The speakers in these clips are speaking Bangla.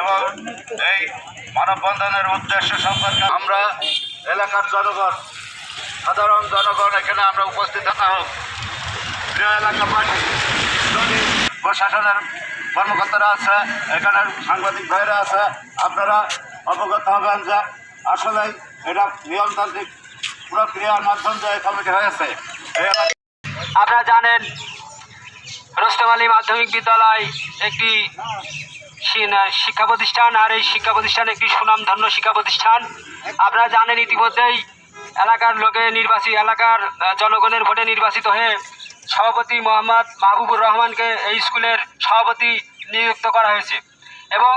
এবং এই মানববন্ধনের উদ্দেশ্য সম্পর্কে আমরা এলাকার জনগণ, সাধারণ জনগণ, এখানে আমরা উপস্থিত থাকা হোক। প্রিয় এলাকাবাসী, প্রশাসনের কর্মকর্তারা আছে, এখানে সাংবাদিক ভাইরা আছে, আপনারা অবগত হবেন যে আসলে এটা নিয়মতান্ত্রিক প্রক্রিয়ার মাধ্যম দিয়ে কমিটি হয়েছে। আপনারা জানেন রোস্তম আলী মাধ্যমিক বিদ্যালয় একটি শিক্ষা প্রতিষ্ঠান, আর এই শিক্ষা প্রতিষ্ঠান একটি সুনামধন্য শিক্ষা প্রতিষ্ঠান। আপনারা জানেন ইতিমধ্যেই এলাকার লোকে নির্বাচিত এলাকার জনগণের ভোটে নির্বাচিত হয়ে সভাপতি মোহাম্মদ মাহবুবুর রহমানকে এই স্কুলের সভাপতি নিযুক্ত করা হয়েছে। এবং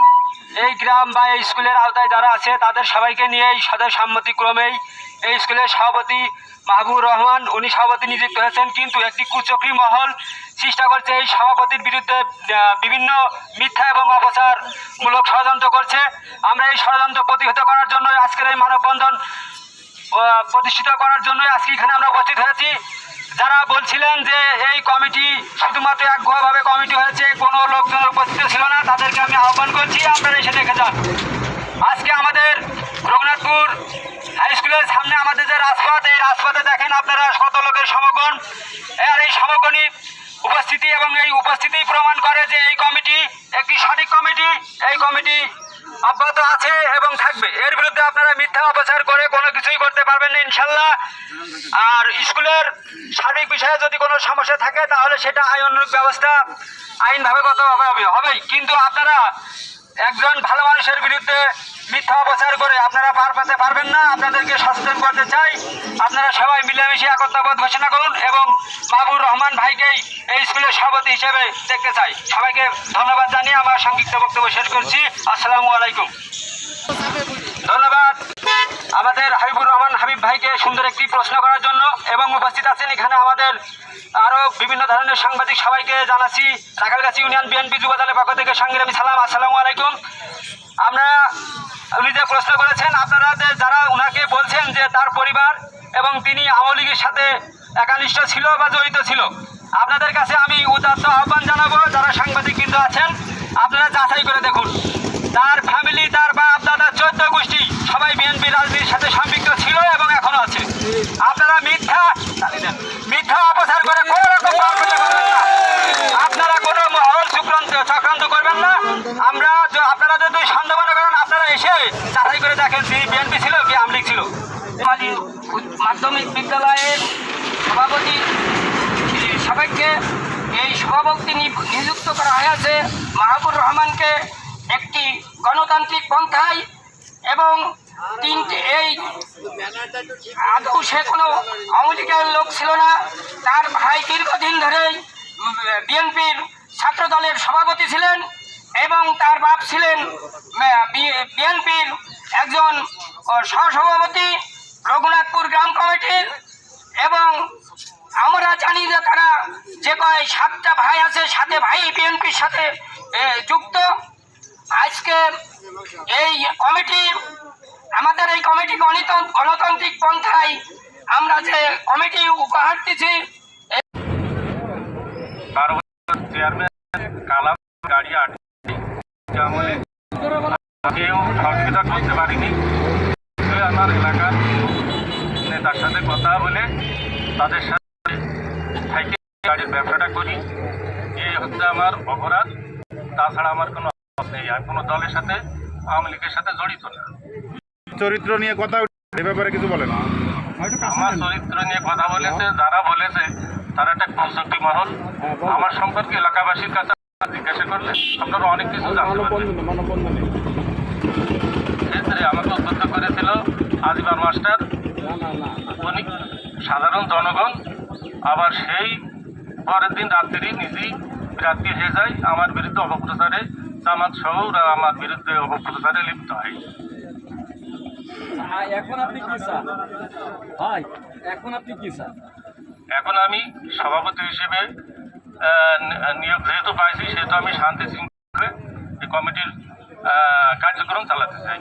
এই গ্রাম বা এই স্কুলের আওতায় যারা আছে, তাদের সবাইকে নিয়ে নিয়েই সদের সম্মতিক্রমেই এই স্কুলের সভাপতি মাহবুবুর রহমান, উনি সভাপতি নিযুক্ত হয়েছেন। কিন্তু একটি কুচক্রী মহল চেষ্টা করছে। এই সভাপতির বিরুদ্ধে বিভিন্ন মিথ্যা এবং অপচারমূলক ষড়যন্ত্র করছে। আমরা এই ষড়যন্ত্র প্রতিহত করার জন্য আজকের এই মানববন্ধন প্রতিষ্ঠিত করার জন্য আজকে এখানে আমরা উপস্থিত হয়েছি। যারা বলছিলেন যে এই কমিটি শুধুমাত্র একগুহাভাবে কমিটি হয়েছে, কোনো লোকজন উপস্থিত ছিল না, তাদেরকে আমি আহ্বান করছি, আপনারা এসে দেখে যান। আজকে আমাদের রঘুনাথপুর হাই স্কুলের সামনে আমাদের যে রাজপথ, এই রাজপথে দেখেন আপনারা শত লোকের সমাগম। আর এই সমাগমী উপস্থিতি এবং এই উপস্থিতি প্রমাণ করে যে এই কমিটি একটি সঠিক কমিটি, এই কমিটি অব্যাহত আছে এবং থাকবে। এর বিরুদ্ধে আপনারা মিথ্যা অপচার করে কোনো কিছুই করতে পারবেন না, ইনশাল্লাহ। আর স্কুলের সার্বিক বিষয়ে যদি কোনো সমস্যা থাকে, তাহলে সেটা আইনানুগ ব্যবস্থা আইনভাবে কত হবে, হবেই। কিন্তু আপনারা একজন ভালো মানুষের বিরুদ্ধে মিথ্যা অপচার করে আপনারা পার পেতে পারবেন না। আপনাদেরকে সচেতন করতে চাই। আপনারা সবাই মিলেমিশে একত্রবোধ ঘোষণা করুন এবং বাবুর রহমান ভাইকেই এই স্কুলের সভাপতি হিসেবে দেখতে চাই। সবাইকে ধন্যবাদ জানিয়ে আমার সংক্ষিপ্ত বক্তব্য শেষ করছি। আসসালামু আলাইকুম। ধন্যবাদ। আমাদের হাবিবুর রহমান হাবিব ভাইকে সুন্দর একটি প্রশ্ন করার জন্য এবং উপস্থিত আছেন এখানে আমাদের আরও বিভিন্ন ধরনের সাংবাদিক সবাইকে জানাচ্ছি। রাখালগাছি ইউনিয়ন বিএনপি যুব দলের পক্ষ থেকে সংগ্রামী সালাম, আসসালামু আলাইকুম। আমরা উনি যে প্রশ্ন করেছেন আপনারা যে যারা ওনাকে বলছেন যে তার পরিবার এবং তিনি আওয়ামী লীগের সাথে একানিষ্ঠ ছিল বা জড়িত ছিল, আপনাদের কাছে আমি উদাত্ত আহ্বান জানাব। যারা সাংবাদিক কিন্তু আছেন, আপনারা যাচাই করে দেখুন। তার ফ্যামিলি তার দাদা চোদ্দ গোষ্ঠী সবাই বিএনপি রাজনীতির সাথে সম্পৃক্ত ছিল এবং এখনও আছে। আপনারা মিথ্যা মিথ্যা অপচার করে কোনো রকম আপনারা কোনো মহল চক্রান্ত চক্রান্ত করবেন না। আমরা আপনারা যদি সন্দেহ মনে করেন, আপনারা এসে যাচাই করে দেখেন বিএনপি ছিল, কি আমলিগ ছিল। মাধ্যমিক বিদ্যালয়ের সভাপতি সবাইকে এই সভাপতি নিযুক্ত করা হয়েছে মাহবুর রহমানকে একটি গণতান্ত্রিক পন্থায় এবং তিনটে এই আদৌ সে কোনো আওয়ামী লীগের লোক ছিল না। তার ভাই দীর্ঘদিন ধরেই বিএনপির ছাত্র দলের সভাপতি ছিলেন এবং তার বাপ ছিলেন বিএনপির একজন সহসভাপতি রঘুনাথপুর গ্রাম কমিটির এবং আমরা জানি যে তারা যে কয় সাতটা ভাই আছে সাথে ভাই বিএনপির সাথে যুক্ত। আজকে এই কমিটি, আমাদের এই কমিটি গণতন্ত্র গণতান্ত্রিক পন্থায় আমরা যে কমিটি উপহার দিচ্ছি চেয়ারম্যান কালাম সহযোগিতা করতে পারিনি। আমার এলাকার নেতার সাথে কথা বলে তাদের সাথে গাড়ির ব্যবসাটা করি। এই হচ্ছে আমার অপরাধ। তাছাড়া আমার কোনো আর কোনো দলের সাথে আওয়ামী লীগের সাথে জড়িত না। চরিত্র নিয়ে কথা উঠে এ ব্যাপারে কিছু বলেন। আমার চরিত্র নিয়ে কথা বলেছে যারা বলেছে তারা একটা কনসেপ্টি মহল আমার সম্পর্কে এলাকাবাসীর কাছে জিজ্ঞাসা করলে আপনারা অনেক কিছু জানতে পারবেন। ক্ষেত্রে আমাকে উদ্বুদ্ধ করেছিল আজিবার মাস্টার। উনি সাধারণ জনগণ আবার সেই পরের দিন রাত্রি নিজেই রাত্রি হয়ে যায় আমার বিরুদ্ধে অপপ্রচারে। জামাত সহ ওরা আমার বিরুদ্ধে অপপ্রচারে লিপ্ত হয়। এখন আপনি কি স্যার ভাই এখন আপনি কি স্যার এখন আমি সভাপতি হিসেবে নিয়োগ যেহেতু পাইছি সেহেতু আমি শান্তি শৃঙ্খলে এই কমিটির কার্যক্রম চালাতে চাই।